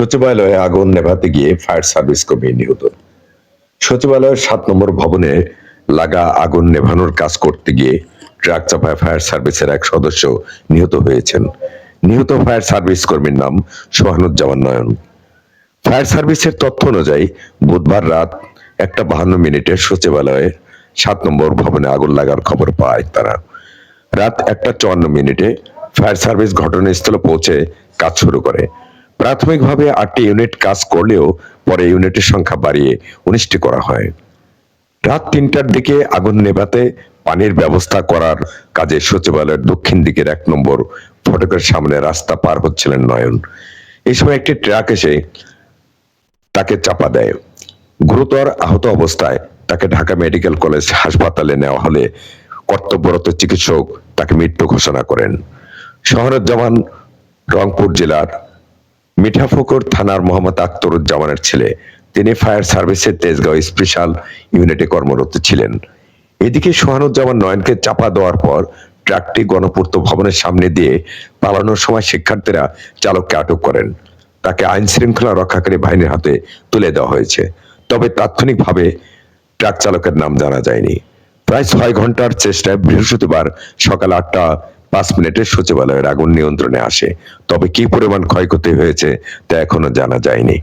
সচিবালয়ে আগুন নেভাতে গিয়ে ফায়ার সার্ভিস কর্মী নিহত। সচিবালয়ের সাত নম্বর ভবনে লাগা আগুন নেভানোর কাজ করতে গিয়ে ট্রাক চাপায় ফায়ার সার্ভিসের এক সদস্য নিহত হয়েছেন। নিহত ফায়ার সার্ভিস কর্মীর নাম সোহানুজ্জামান নয়ন। ফায়ার সার্ভিসের তথ্য অনুযায়ী বুধবার রাত একটা বাহান্ন মিনিটে সচিবালয়ে সাত নম্বর ভবনে আগুন লাগার খবর পায় তারা। রাত একটা চুয়ান্ন মিনিটে ফায়ার সার্ভিস ঘটনাস্থলে পৌঁছে কাজ শুরু করে। প্রাথমিকভাবে আটটি ইউনিট কাজ করলেও পরে ইউনিটের সংখ্যা বাড়িয়ে উনিশটি করা হয়। রাত তিনটার দিকে আগুন নেভাতে পানির ব্যবস্থা করার কাজে সচিবালয়ের দক্ষিণ দিকের এক নম্বর ফটকের সামনে রাস্তা পার হচ্ছিলেন নয়ন। এই সময় একটি ট্রাক এসে তাকে চাপা দেয়। গুরুতর আহত অবস্থায় তাকে ঢাকা মেডিকেল কলেজ হাসপাতালে নেওয়া হলে কর্তব্যরত চিকিৎসক তাকে মৃত্যু ঘোষণা করেন। শহরুজ্জামান রংপুর জেলার মিঠাফুকুর থানার মোহাম্মদ আখতরুজ্জামানের ছেলে। তিনি ফায়ার সার্ভিসের তেজগাঁও স্পেশাল ইউনিটে কর্মরত ছিলেন। এদিকে সোহানুজ্জামান নয়নকে চাপা দেওয়ার পর ট্রাকটি গণপূর্ত ভবনের সামনে দিয়ে পালানোর সময় শিক্ষার্থীরা চালককে আটক করেন। তাকে আইন শৃঙ্খলা রক্ষাকারী বাহিনীর হাতে তুলে দেওয়া হয়েছে। তবে তাৎক্ষণিকভাবে ট্রাক চালকের নাম জানা যায়নি। প্রায় ছয় ঘণ্টার চেষ্টায় বৃহস্পতিবার সকাল আটটা পাঁচ মিনিটে সচিবালয়ের আগুন নিয়ন্ত্রণে আসে। তবে কি পরিমাণ ক্ষয়ক্ষতি হয়েছে, তা এখনও জানা যায়নি।